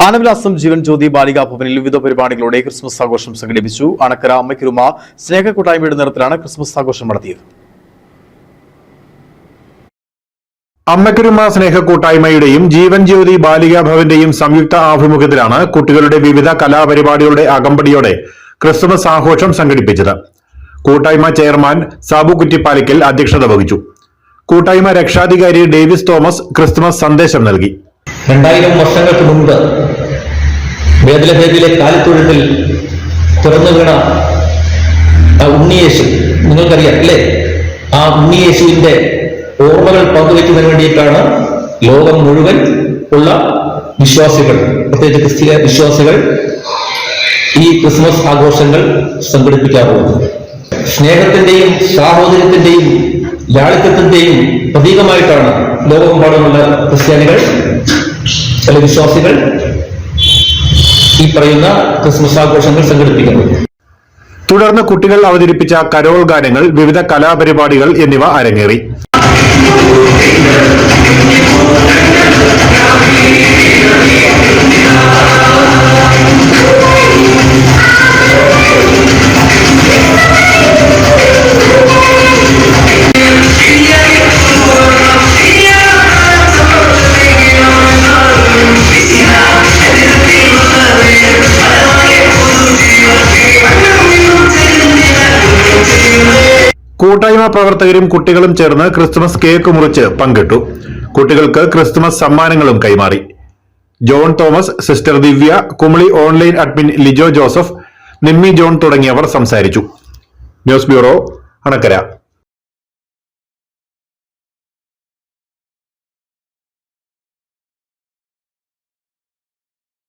ആനവിലാസം ജീവൻ ജ്യോതി ബാലികാ ഭവനിൽ വിവിധ പരിപാടികളോടെ ക്രിസ്മസ് ആഘോഷം സംഘടിപ്പിച്ചു. അണക്കര അമ്മയ്ക്കുരുമ സ്നേഹ കൂട്ടായ്മയുടെ നേതൃത്വത്തിലാണ് ക്രിസ്മസ് ആഘോഷം നടത്തിയത്. അമ്മക്കുരുമ സ്നേഹ കൂട്ടായ്മയുടെയും ജീവൻ ജ്യോതി ബാലികാ ഭവന്റെയും സംയുക്ത ആഭിമുഖ്യത്തിലാണ് കുട്ടികളുടെ വിവിധ കലാപരിപാടികളുടെ അകമ്പടിയോടെ ക്രിസ്മസ് ആഘോഷം സംഘടിപ്പിച്ചത്. കൂട്ടായ്മ ചെയർമാൻ സാബു കുറ്റിപ്പാലിക്കൽ അധ്യക്ഷത വഹിച്ചു. കൂട്ടായ്മ രക്ഷാധികാരി ഡേവിസ് തോമസ് ക്രിസ്മസ് സന്ദേശം നൽകി. രണ്ടായിരം വർഷങ്ങൾക്ക് മുൻപ് വേദലഭേദിയിലെ കാലിത്തൊഴുത്തിൽ തുറന്നു വീണ ഉണ്ണിയേശു നിങ്ങൾക്കറിയാം അല്ലേ? ആ ഉണ്ണിയേശുവിന്റെ ഓർമ്മകൾ പങ്കുവയ്ക്കുന്നതിന് വേണ്ടിയിട്ടാണ് ലോകം മുഴുവൻ ഉള്ള വിശ്വാസികൾ പ്രത്യേകിച്ച് ക്രിസ്തീയ വിശ്വാസികൾ ഈ ക്രിസ്മസ് ആഘോഷങ്ങൾ സംഘടിപ്പിക്കാറുള്ളത്. സ്നേഹത്തിന്റെയും സാഹോദര്യത്തിന്റെയും ലാളിത്യത്തിന്റെയും പ്രതീകമായിട്ടാണ് ലോകമെമ്പാടുമുള്ള ക്രിസ്ത്യാനികൾ ചില വിശ്വാസികൾ ഈ പറയുന്ന ക്രിസ്മസ് ആഘോഷങ്ങൾ സംഘടിപ്പിക്കുന്നത്. തുടർന്ന് കുട്ടികൾ അവതരിപ്പിച്ച കരോൾ ഗാനങ്ങൾ വിവിധ കലാപരിപാടികൾ എന്നിവ അരങ്ങേറി. കൂട്ടായ്മ പ്രവർത്തകരും കുട്ടികളും ചേർന്ന് ക്രിസ്തുമസ് കേക്ക് മുറിച്ച് പങ്കിട്ടു. കുട്ടികൾക്ക് ക്രിസ്തുമസ് സമ്മാനങ്ങളും കൈമാറി. John Thomas sister Divya Kumily online admin Lijo Joseph Nimmi John തുടങ്ങിയവർ സംസാരിച്ചു. News bureau Anakkara.